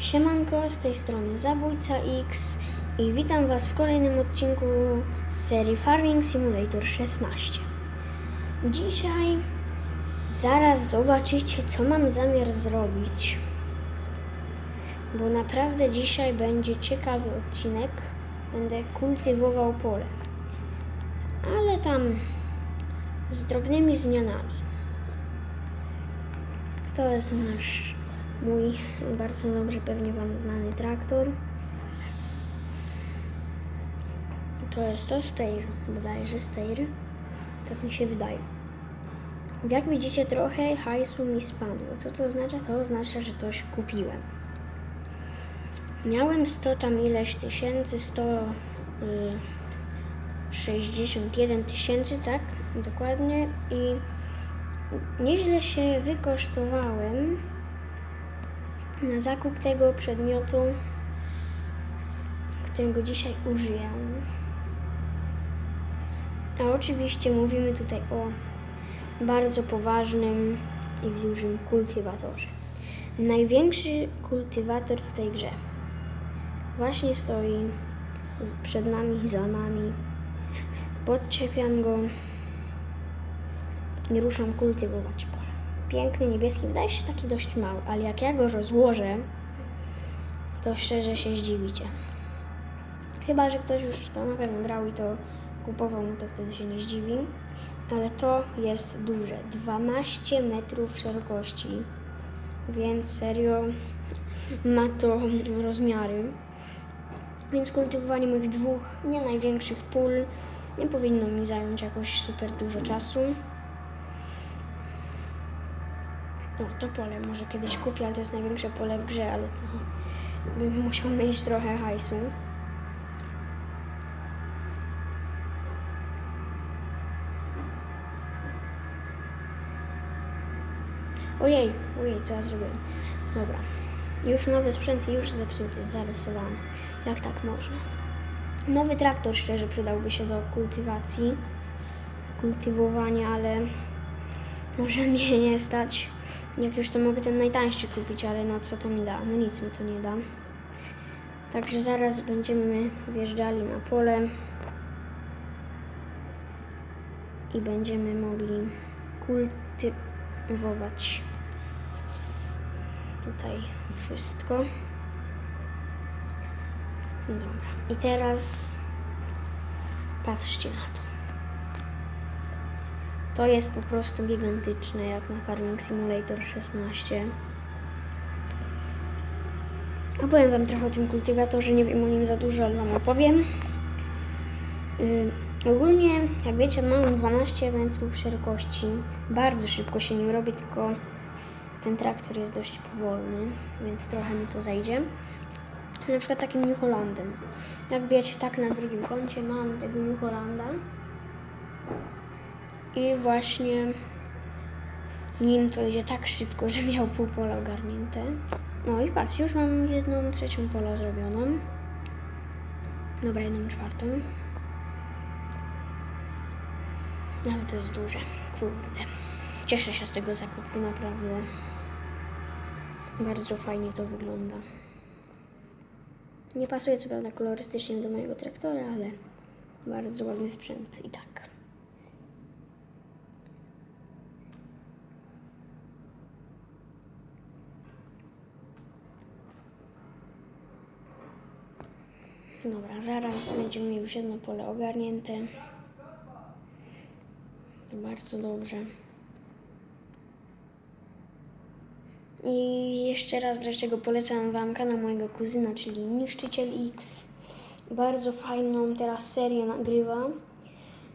Siemanko, z tej strony Zabójca X i witam Was w kolejnym odcinku z serii Farming Simulator 16. Dzisiaj zaraz zobaczycie, co mam zamiar zrobić, bo naprawdę dzisiaj będzie ciekawy odcinek. Będę kultywował pole, ale tam z drobnymi zmianami. To jest nasz mój bardzo dobrze pewnie Wam znany traktor. To jest to Steyr, bodajże Steyr. Tak mi się wydaje. Jak widzicie, trochę hajsu mi spadło. Co to oznacza? To oznacza, że coś kupiłem. Miałem 100 tam ileś tysięcy, 161 tysięcy, tak? Dokładnie. I nieźle się wykosztowałem na zakup tego przedmiotu, którego dzisiaj użyję. A oczywiście mówimy tutaj o bardzo poważnym i dużym kultywatorze. Największy kultywator w tej grze właśnie stoi przed nami, za nami. Podczepiam go i ruszam kultywować. Piękny, niebieski, wydaje się taki dość mały, ale jak ja go rozłożę, to szczerze się zdziwicie. Chyba, że ktoś już to na pewno brał i to kupował, no to wtedy się nie zdziwi. Ale to jest duże, 12 metrów szerokości, więc serio ma to rozmiary. Więc kultywowanie moich dwóch nie największych pól nie powinno mi zająć jakoś super dużo czasu. No, to pole może kiedyś kupię, ale to jest największe pole w grze, ale bym musiał mieć trochę hajsu. Ojej, ojej, co ja zrobiłem? Dobra. Już nowy sprzęt i już zepsuty, zarysowany. Jak tak można? Nowy traktor szczerze przydałby się do kultywacji, kultywowania, ale może mnie nie stać. Jak już to mogę ten najtańszy kupić, ale no co to mi da? No nic mi to nie da. Także zaraz będziemy wjeżdżali na pole i będziemy mogli kultywować tutaj wszystko. Dobra. I teraz patrzcie na to. To jest po prostu gigantyczne, jak na Farming Simulator 16. Opowiem Wam trochę o tym kultywatorze, nie wiem o nim za dużo, ale Wam opowiem. Yy, ogólnie, jak wiecie, mam 12 metrów szerokości. Bardzo szybko się nim robi, tylko ten traktor jest dość powolny, więc trochę mi to zajdzie. Na przykład takim New Hollandem. Jak wiecie, tak na drugim koncie mam tego New Hollanda. I właśnie nim to idzie tak szybko, że miał pół pola ogarnięte. No i patrz, już mam jedną trzecią pola zrobioną. Dobra, jedną czwartą. Ale to jest duże. Kurde. Cieszę się z tego zakupu, naprawdę. Bardzo fajnie to wygląda. Nie pasuje co prawda kolorystycznie do mojego traktora, ale bardzo ładny sprzęt i tak. Dobra, zaraz będziemy już jedno pole ogarnięte. Bardzo dobrze. I jeszcze raz wreszcie go polecam Wam kanał mojego kuzyna, czyli Niszczyciel X. Bardzo fajną teraz serię nagrywa.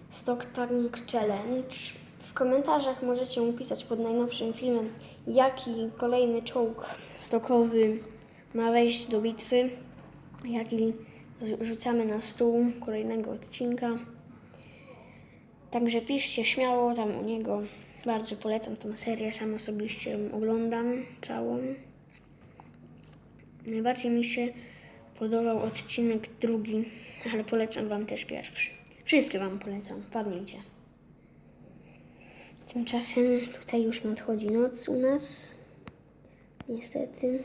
Stock Tank Challenge. W komentarzach możecie mu pisać pod najnowszym filmem, jaki kolejny czołg stokowy ma wejść do bitwy. Jaki rzucamy na stół kolejnego odcinka. Także piszcie śmiało tam u niego. Bardzo polecam tą serię, sam osobiście ją oglądam całą. Najbardziej mi się podobał odcinek drugi, ale polecam Wam też pierwszy. Wszystkie Wam polecam, wpadnijcie. Tymczasem tutaj już nadchodzi noc u nas. Niestety.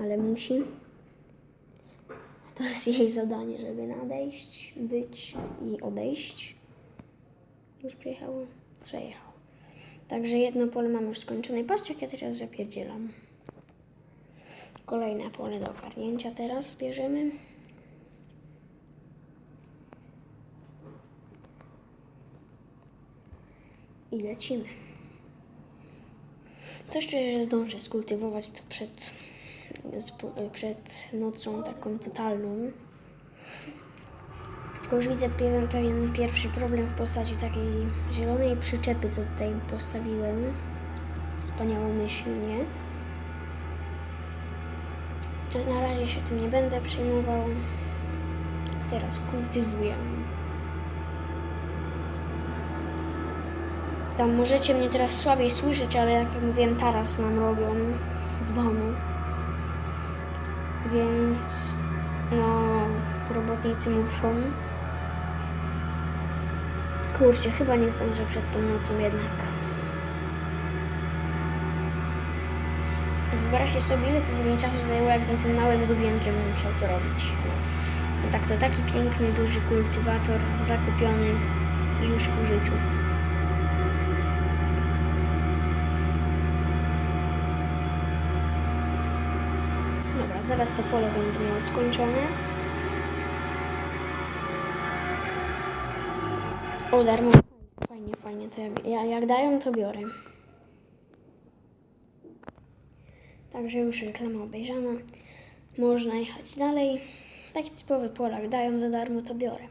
ale musi. To jest jej zadanie, żeby nadejść, być i odejść. Już przyjechało? Przejechał. Także jedno pole mam już skończone. I Patrzcie, jak ja teraz zapierdzielam. Kolejne pole do ogarnięcia teraz zbierzemy. I lecimy. Coś czuję, że zdążę skultywować to przed, przed nocą taką totalną. Tylko już widzę pewien, pewien pierwszy problem w postaci takiej zielonej przyczepy, co tutaj postawiłem. Wspaniałomyślnie. Na razie się tym nie będę przejmował. Teraz kultywuję. Tam możecie mnie teraz słabiej słyszeć, ale jak mówiłem, taras nam robią w domu. Więc no, robotnicy muszą. Kurczę, chyba nie zdążę przed tą nocą jednak. Wyobraźcie sobie, ile to by mi czasu zajęło, jakbym tym małym główienkiem musiał to robić. A tak to taki piękny, duży kultywator zakupiony już w użyciu. Dobra, zaraz to pole będę miał skończone. O, darmo. Fajnie, fajnie. To ja, ja, jak dają, to biorę. Także już reklama obejrzana. Można jechać dalej. Taki typowy Polak. Dają za darmo, to biorę.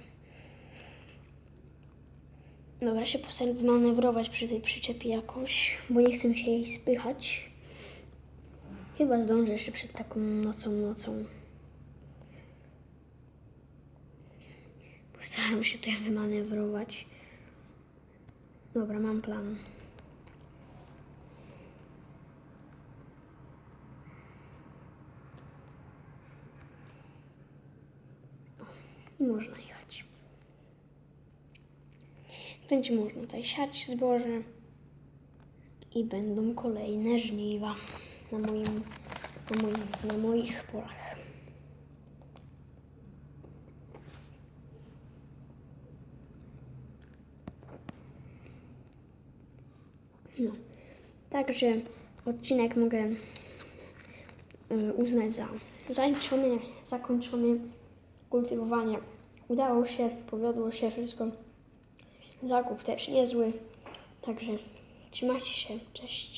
Dobra, się postaram manewrować przy tej przyczepie jakoś, bo nie chcę się jej spychać. Chyba zdążę jeszcze przed taką nocą, nocą. Postaram się tutaj wymanewrować. Dobra, mam plan. O, i można jechać. Będzie można tutaj siać zboże i będą kolejne żniwa na moim, na moim, na moich polach. No, także odcinek mogę y, uznać za zaliczony, zakończony. Kultywowanie udało się, powiodło się wszystko. Zakup też niezły. Także trzymajcie się, cześć.